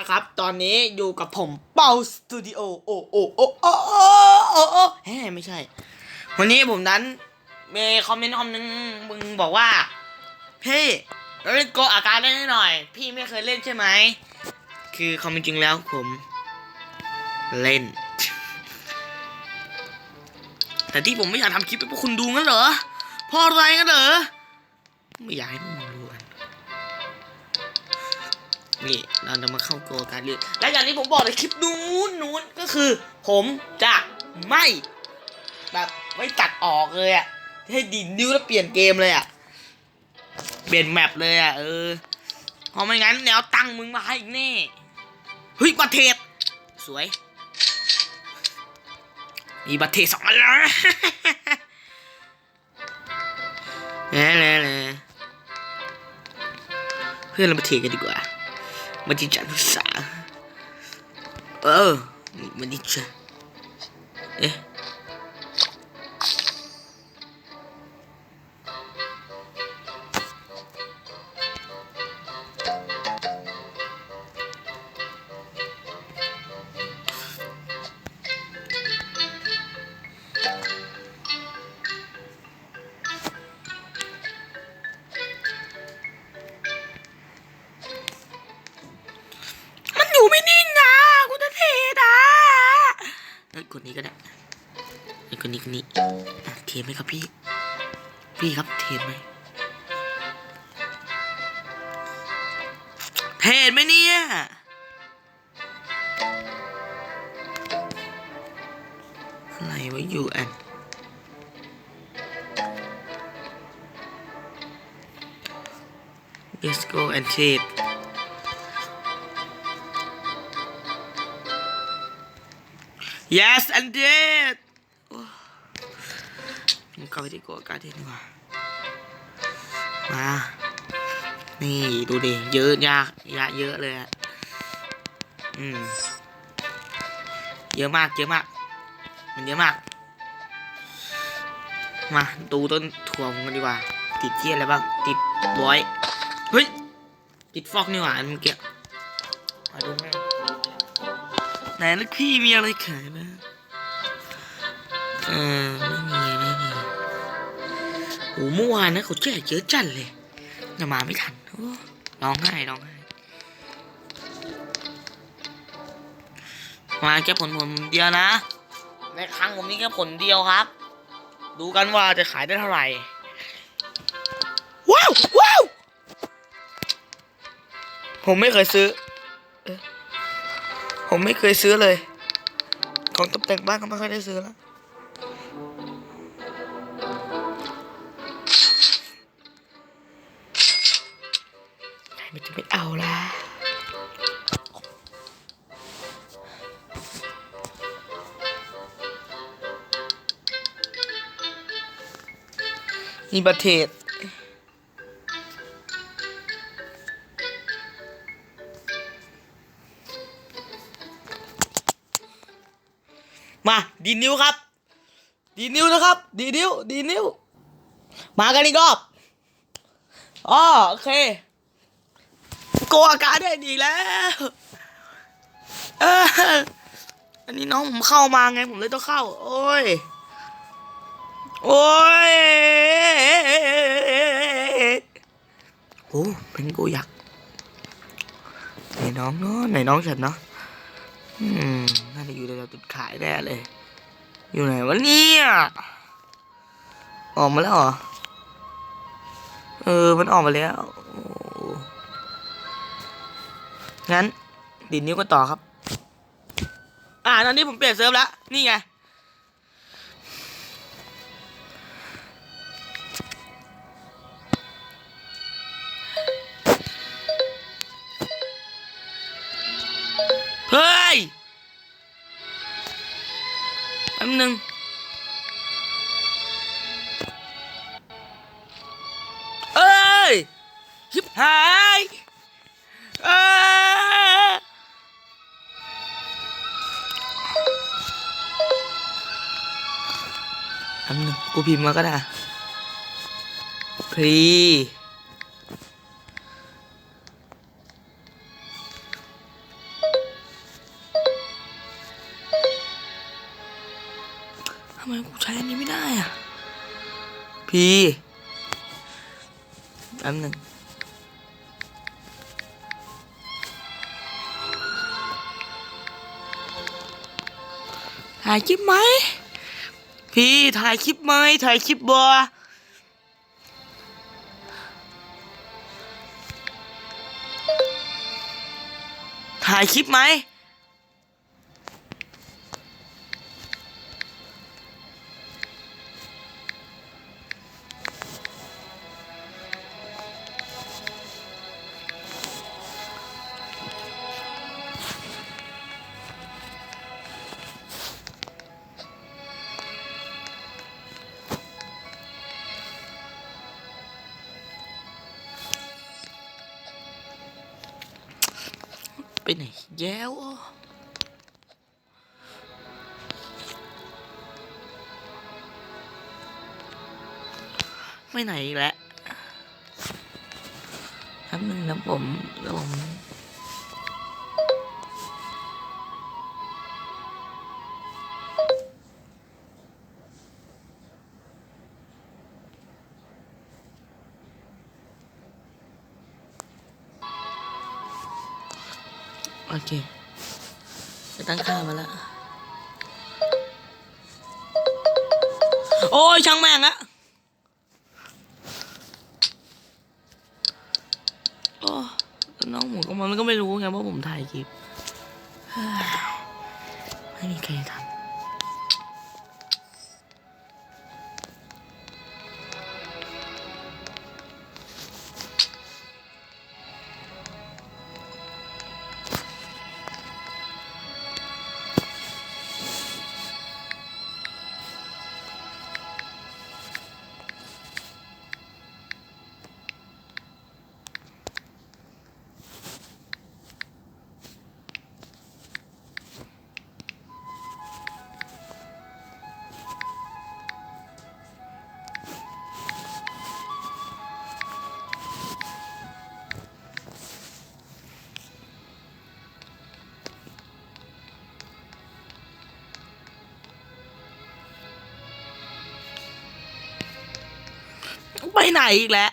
นะครับ ตอนนี้อยู่กับผมเปาสตูดิโอโอโอโอโอโอโอโอแฮ่ไม่ใช่ วันนี้ผมนั้นมีคอมเมนต์คอมนึงมึงบอกว่าพี่เราเล่นโกอาการได้หน่อย พี่ไม่เคยเล่นใช่ไหม คือความเป็นจริงแล้วผม เล่น แต่ที่ผมไม่อยากทำคลิปให้พวกคุณดูงั้นเหรอเพราะอะไรงั้นเหรอไม่อยากให้ นี่เราจะมาเข้าโกการเลือกและอย่างที่ผมบอกในคลิปนู้นนู้นก็คือ ผมจะไม่แบบไม่ตัดออกเลยอะให้ดีดนิ้วแล้วเปลี่ยนเกมเลยอะเปลี่ยนแมปเลยอะเออเพราะไม่งั้นแนวตั้งมึงมาให้อีกแน่เฮ้ยบัตรเทศสวย มีบัตรเทศสองอันแล้วแน่แน่แน่เพื่อนเรามาเทกันดีกว่า Majicha rusak. Oh, majicha. Eh. เทไหมเนี่ย อะไรวะอยู่อัน Let's go and tape Yes and did โอ้ผมเข้าไปที่โกการเดนดีกว่า มา นี่ ดูดิ เยอะยากยาเยอะเลยอะอืม เยอะมาก เยอะมาก มันเยอะมาก มาดูต้นถั่วผมกันดีกว่า ติดเที่ยอะไรบ้าง ติดบอย เฮ้ย ติดฟอกนี่หว่าอันเมื่อกี้มาดูแม่ไหนลูกพี่มีอะไรขายบ้างเออไม่มีไม่มีโอ้เมื่อวานนะเขาแจกเยอะจัดเลยแต่มาไม่ทัน ร้องไห้ร้องไห้มาแค่ผลผลเดียวนะ ในครั้งผมนี่แค่ผลเดียวครับ ดูกันว่าจะขายได้เท่าไหร่ ว้าวว้าวผมไม่เคยซื้อเอ๊ะผมไม่เคยซื้อเลย ของตกแต่งบ้านก็ไม่ค่อยได้ซื้อแล้ว นี่ประเทศ มา ดีนิ้วครับ ดีนิ้วนะครับ ดีนิ้ว ดีนิ้ว มากันอีกรอบอ๋อโอเค โกอาการได้ดีแล้วอออันนี้น้องผมเข้ามาไงผมเลยต้องเข้า โอ้ย โอ้ยโอ้เป็นโกยักไหนน้องเนาะไหนน้องฉันเนาะอืมน่าจะอยู่ในจุดขายแน่เลย อยู่ไหนวะเนี่ยออกมาแล้วเหรอเออมันออกมาแล้วงั้นดิดนิ้วกันต่อครับ อ่าตอนนี้ผมเปลี่ยนเซิร์ฟแล้ว นี่ไง แป๊บนึงเอ้ยชิบหายเอ้ยแป๊บนึงกูพิมพ์มาก็ได้พรี ไมกูใช้อันนี้ไม่ได้อะ พี่แป๊บหนึ่งถ่ายคลิปไหม พี่ถ่ายคลิปไหมถ่ายคลิปบอถ่ายคลิปไหม ไปไหนแย้วไม่ไหนอีกแล้วแป๊บนึงนะผมแล้วผม ตั้งค่ามาแล้ว โอ้ยช่างแม่งอะโอ้น้องหมูก็มันก็ไม่รู้ไงว่าผมถ่ายคลิปไม่มีใครทำ ไปไหนอีกแล้ว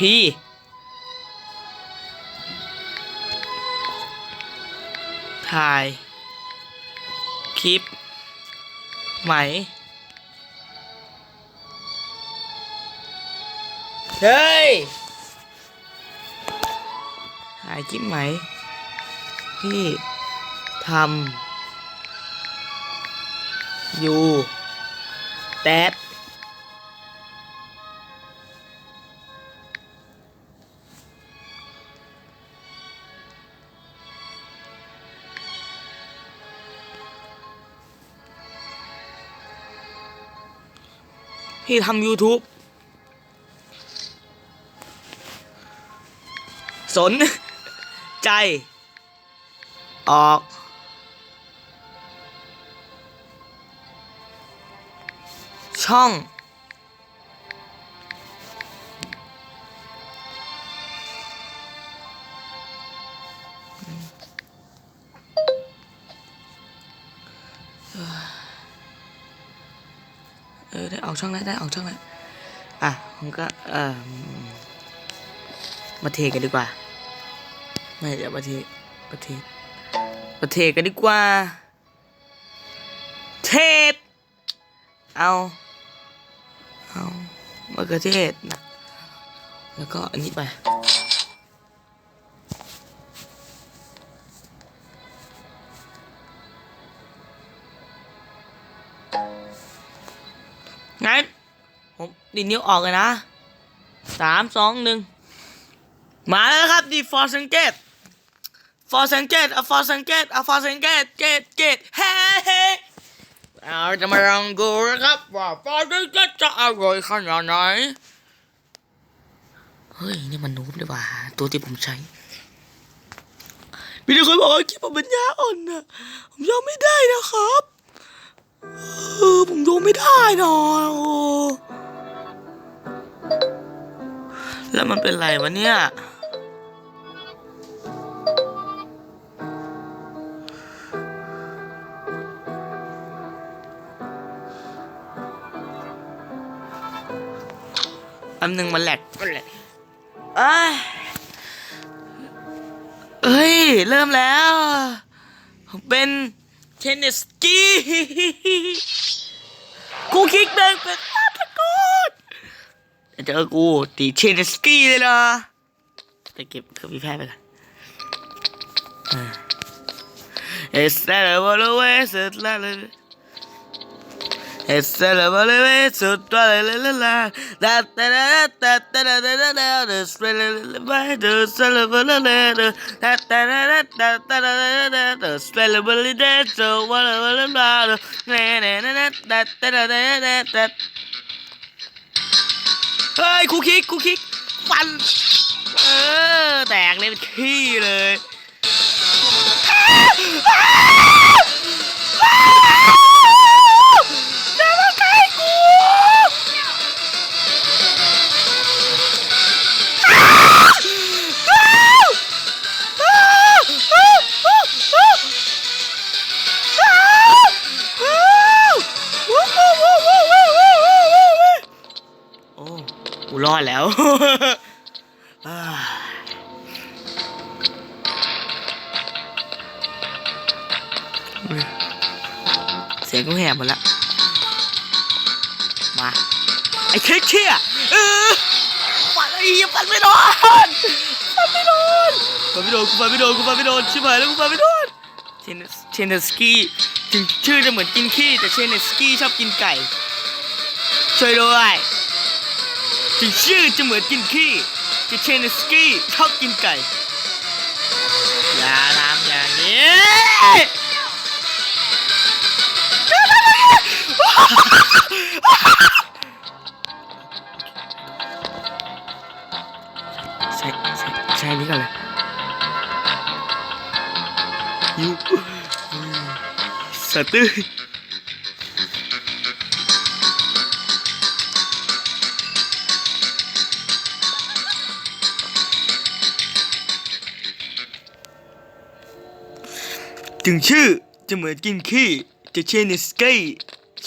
พี่ถ่าย คลิป ไหม เฮ้ย ถ่ายคลิปไหมพี่ทำอยู่แดด พี่ทำ YouTube สน ใจ ออก ช่อง ออได้ออกช่องแล้วได้ออกช่องแล้วอะผมก็เออมาเทกันดีกว่า ไม่เดี๋ยวมาเทมาเทมาเทกันดีกว่า เทศเอาเอามะเขือเทศนะแล้วก็อันนี้ไป ดีนิ้วออกเลยนะสามสองหนึ่งมาแล้วครับดีฟอร์สังเกตฟอร์สังเกตอะฟอร์สังเกตอะฟอร์สังเกตเกตเกตเฮ้เฮ้เราจะมาลองดูนะครับว่าฟอร์สังเกตจะอร่อยขนาดไหนเฮ้ยนี่มันนูบเลยว่ะตัวที่ผมใช้มีคนบอกว่าคลิปผมเป็นยาอ่อนนะผมยอมไม่ได้นะครับ เออผมยอมไม่ได้นะ แล้วมันเป็นไรวะเนี่ย อันหนึ่งมันแหลกก็แหลกเอ้ยเอ้ย เริ่มแล้วเป็นเทนนิสกี้กูคิกเดินเป็น เจอกูตีเชนสกี้เลยล่ะไปเก็บเครื่องพิแพทไปกัน It's not a ball away, it's not a... It's not a ball away, it's not a... La la la da da da da da da da da da It's really my dose, la la la la da da da da da da da da da da It's really really dead, so what a la la la da da da da da da da da da เฮ้ยคูคิกคูคิกฟัน เออ แตกเลยขี้เลย บหมดแล้วมาไอ้เค้กเชี่ยปันไอ้ยังปันไม่โดนปันไม่โดนปันไม่โดนกูปันไม่โดนกูปัดไม่โดนชิบหายแล้วกูปันไม่โดนเชนเชนสกี้ถึงชื่อจะเหมือนกินขี้แต่เชนสกี้ชอบกินไก่ช่วยด้วยถึงชื่อจะเหมือนกินขี้แต่เชนสกี้ชอบกินไก่อย่าทำอย่างนี้ ใช่ใช่ใช่นี้ก่อนเลยยูสตื้อถึงชื่อจะเหมือนกินขี้จะเชนิสกี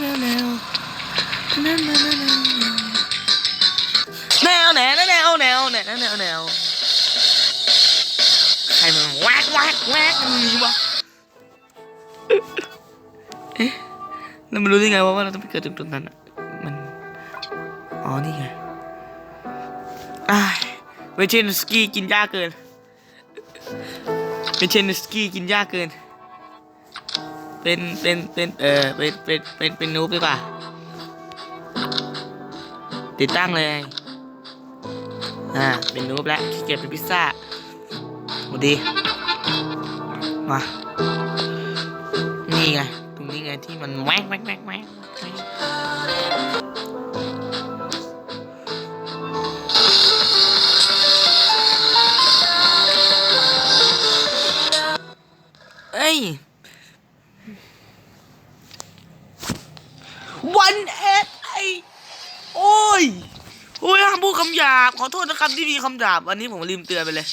แนวแนวแนวแนวแนวแนวแนวแนวแนวแนวแนวแนวใครมันแวกแวกแวกนี่วะเอ๊ะแล้วมันรู้ได้ไงว่าเราต้องไปเกิดดุดตรงนั้นอะมันอ๋อนี่ไงอ้าเวเชนสกี้กินยากเกินเวเชนสกี้กินยากเกิน เป็นเป็นเป็นเออเป็นเป็นเป็นเป็นนูบดีกว่า ติดตั้งเลย อ่า เป็นนูบแล้วเก็บเป็นพิซซ่าโหดี มา นี่ไง ตรงนี้ไงที่มันแวกแวกแวกแวก ครับที่มีคำดาบอันนี้ผมลืมเตือนไปเลย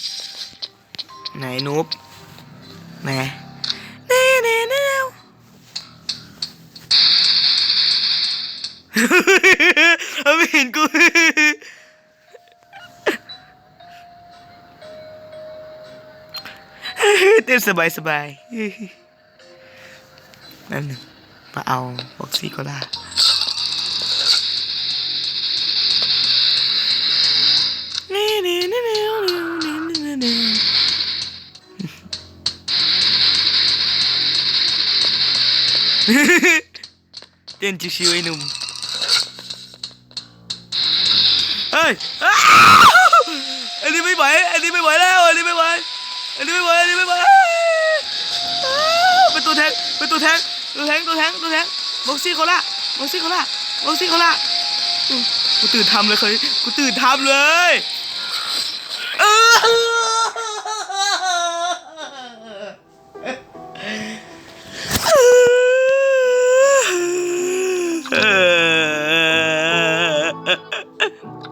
ไหนนูบแม่แน่แน่แน่ไม่เห็นกูเต้นสบายสบายนั่นหนึ่งมาเอาบ็อกซี่โคล่า เต้นชิวๆไอ้หนุ่มเฮ้ยอันนี้ไม่ไหวอันนี้ไม่ไหวแล้วอันนี้ไม่ไหวอันนี้ไม่ไหวอันนี้ไม่ไหวเป็นตัวแทงเป็นตัวแทงตัวแทงตัวแทงตัวแทงบ็อกซี่โคลาบ็อกซี่โคลาบ็อกซี่โคลาอืมกูตื่นทำเลยเคยกูตื่นทำเลย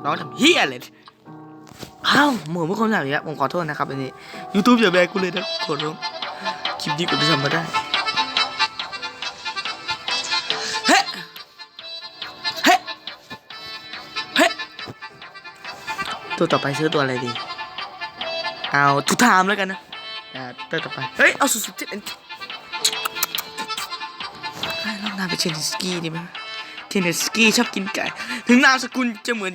ร้องทำเฮียเลยอ้าวเหมูไม่คนแบบนี้ผมขอโทษนะครับอันนี้ YouTube อย่าแบกกูเลยนะขอร้องคลิปนี้กูจะทำมาได้เฮ้เฮ้เฮ้ตัวต่อไปซื้อตัวอะไรดี เอาทุกทามแล้วกันนะตัวต่อไป เฮ้ย เอาสุดสุดเจ็ดอันให้ลองนามไปเชนสกี้ดีไหมเชนสกี้ชอบกินไก่ ถึงนามสกุลจะเหมือน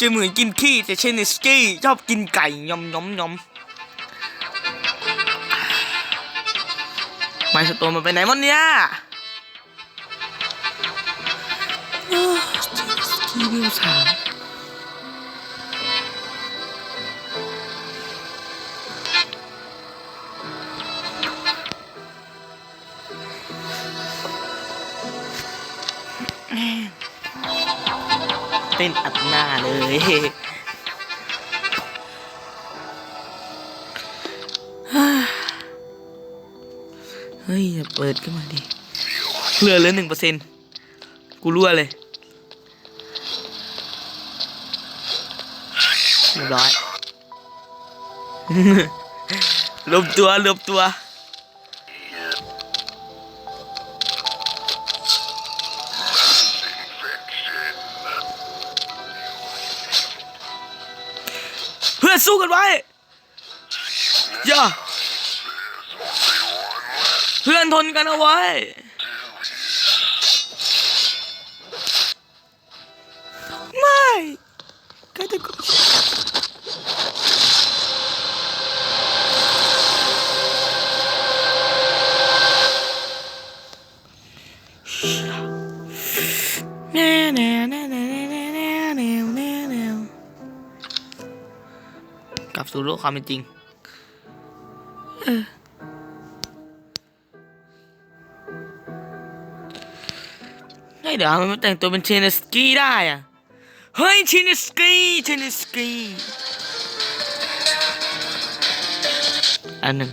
จะเหมือนกินขี้แต่เชนสกี้ชอบกินไก่ยำยำยำไม่สตัวมันไปไหนหมดเนี่ยโอ้เชนสกี้วิวสาม เต้นอัดหน้าเลย เฮ้ยอย่าเปิดขึ้นมาดิเหลือเหลือหนึ่งเปอร์เซ็นต์กูรั่วเลยเรียบร้อยรวมตัวรวมตัว สู้กันไว้ อย่า เพื่อนทนกันเอาไว้ ไม่ก็จะ สู่โลกความเป็นจริงเฮ้ยเดี๋ยวมันแต่งตัวเป็นเชนสกี้ได้อะเฮ้ยเชนสกี้เชนสกี้อันหนึ่ง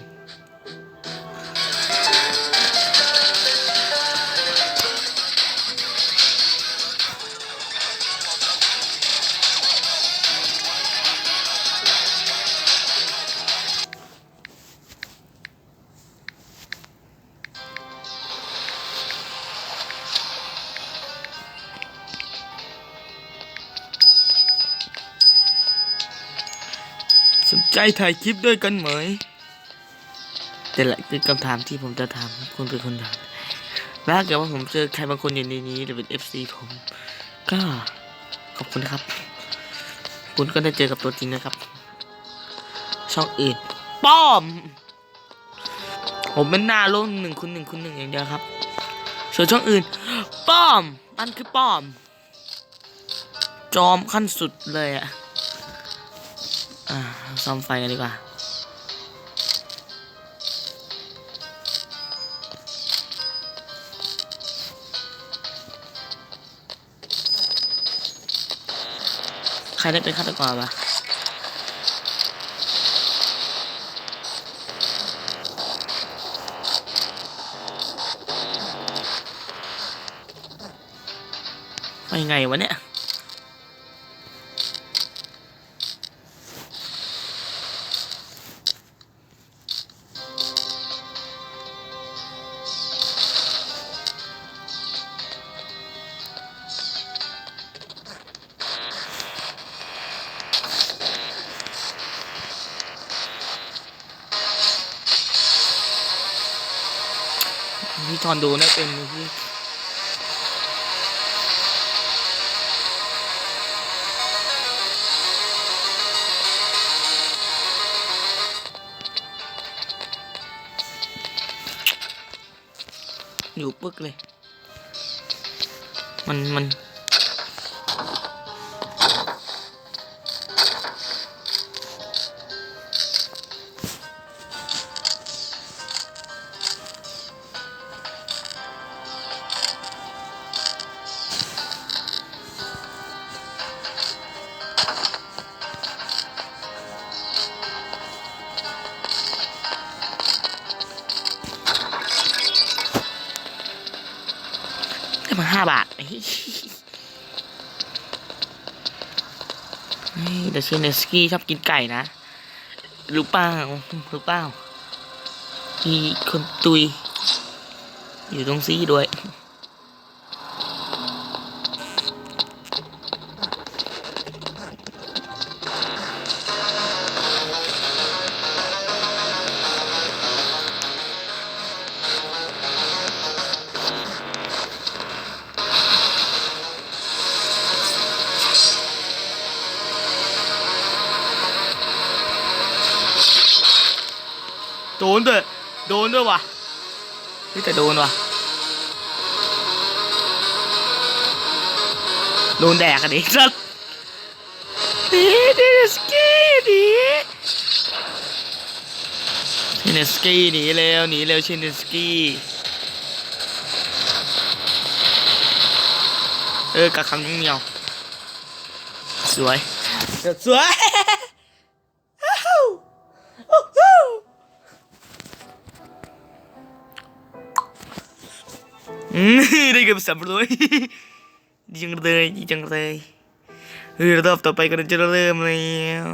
ใจถ่ายคลิปด้วยกันไหม แต่และคือคำถามที่ผมจะถามคุณเป็นคนถามแล้วถ้าเกิดว่าผมเจอใครบางคนอยู่ในนี้หรือเป็น FC ผม ก็ขอบคุณนะครับ คุณก็ได้เจอกับตัวจริงนะครับ ช่องอื่นป้อม ผมเป็นหน้าโลกหนึ่งคุณหนึ่งคุณหนึ่งอย่างเดียวครับ ส่วนช่องอื่น ป้อมมันคือป้อม จอมขั้นสุดเลยอะ อ่าซ่อมไฟกันดีกว่าใครได้เป็นฆาตกรปะไปไงวะเนี่ย พี่ทอนดูนะเป็นพี่อยู่ปึกเลย มันมัน ได้มาห้าบาทเฮ้ยเฮ้ยเดชเนสกี้ชอบกินไก่นะ รู้เปล่ารู้เปล่ามีคนตุย อยู่ตรงซี่ด้วย เฮ้ยแต่โดนว่ะโดนแดกกันดิสัสหนีดิสกี้หนีชินสกี้หนีเร็วหนีเร็วชินสกี้เออกักขังเหนียวสวยสวย ได้เกือบสามร้อยดีจังเลยดีจังเลยเฮ้ยรอบต่อไปก็จะเริ่มแล้ว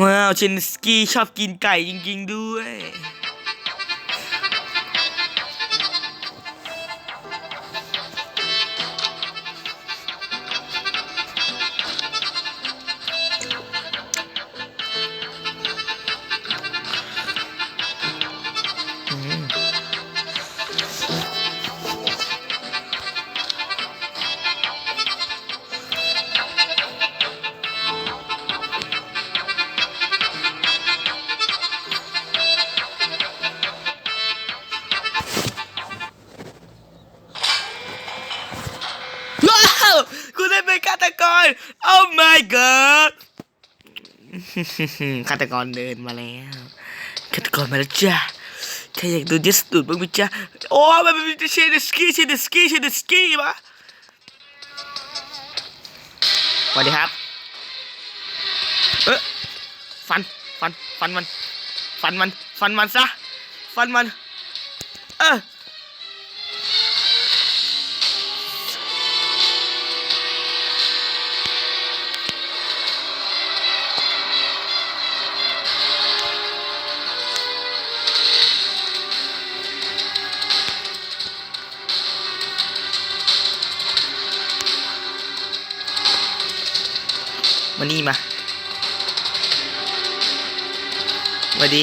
ว้าวเชนสกี้ชอบกินไก่จริง ๆ ด้วย ฆาตกรเดินมาแล้วฆาตกรมาแล้วจ้าใครอยากดูดิสตูดบ้างไหมจ้าโอ้มันเป็นเชดสกี้เชดสกี้เชดสกี้มาสวัสดีครับ เอ๊ะฟัน ฟัน ฟันมัน ฟันมัน ฟันมันซะ ฟันมัน มาดี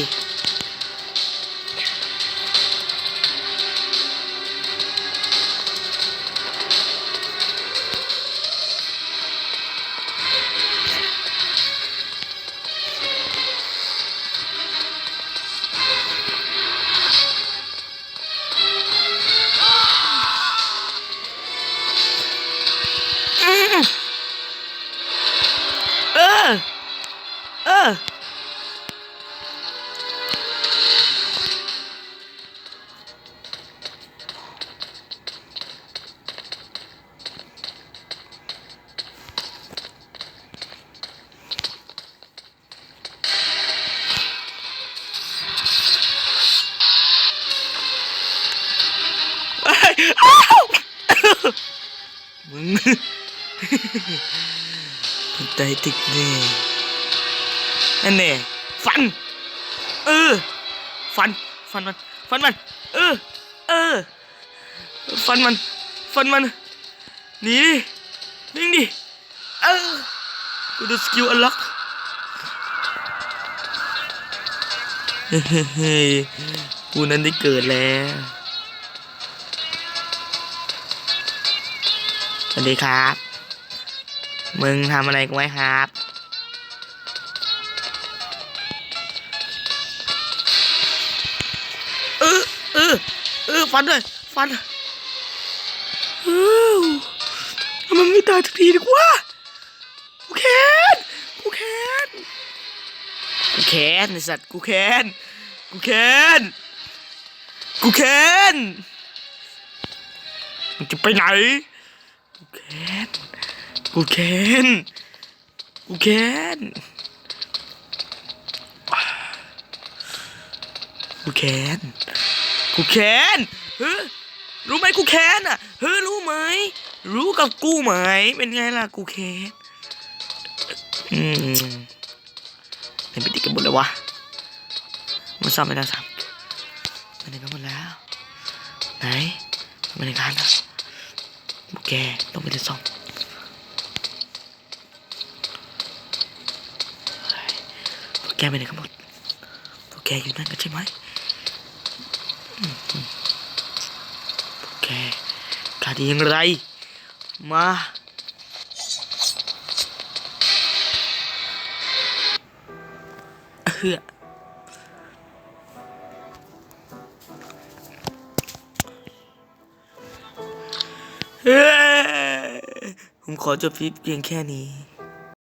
เออ เออ มันตายติดแน่นั่นแน่ฟัน เออ ฟัน ฟันมัน ฟันมัน เออ เออ ฟันมัน ฟันมัน หนีดิวิ่งดิ เออ กูดูสกิลอันล็อกเฮ้ยกูนั้นได้เกิดแล้ว สวัสดีครับ มึงทำอะไรกูไว้ครับ เออเออเออฟันด้วย ฟันเออทำไมไม่ตายสักทีดีกว่ากูแค้นกูแค้นกูแค้นไอสัตว์กูแค้นกูแค้นกูแค้นมึงจะไปไหนกูแค้น กูแค้นกูแค้นกูแค้นกูแค้นเฮ้ยรู้ไหมกูแค้นอะเฮ้ยรู้ไหม รู้กับกูไหม เป็นไงล่ะกูแค้นอืมเห็นไปติดกันหมดเลยวะมันซ่อมไม่ได้ซ้ำมันเห็นกันหมดแล้ว ไหนทำไมในการอะพวกแกต้องไปเล่นซ่อม แกไปไหนกันหมดพวกแกอยู่นั่นกันใช่ไหมพวกแกกล้าดีอย่างไร มาเฮือเฮ้ยผมขอจบคลิปเพียงแค่นี้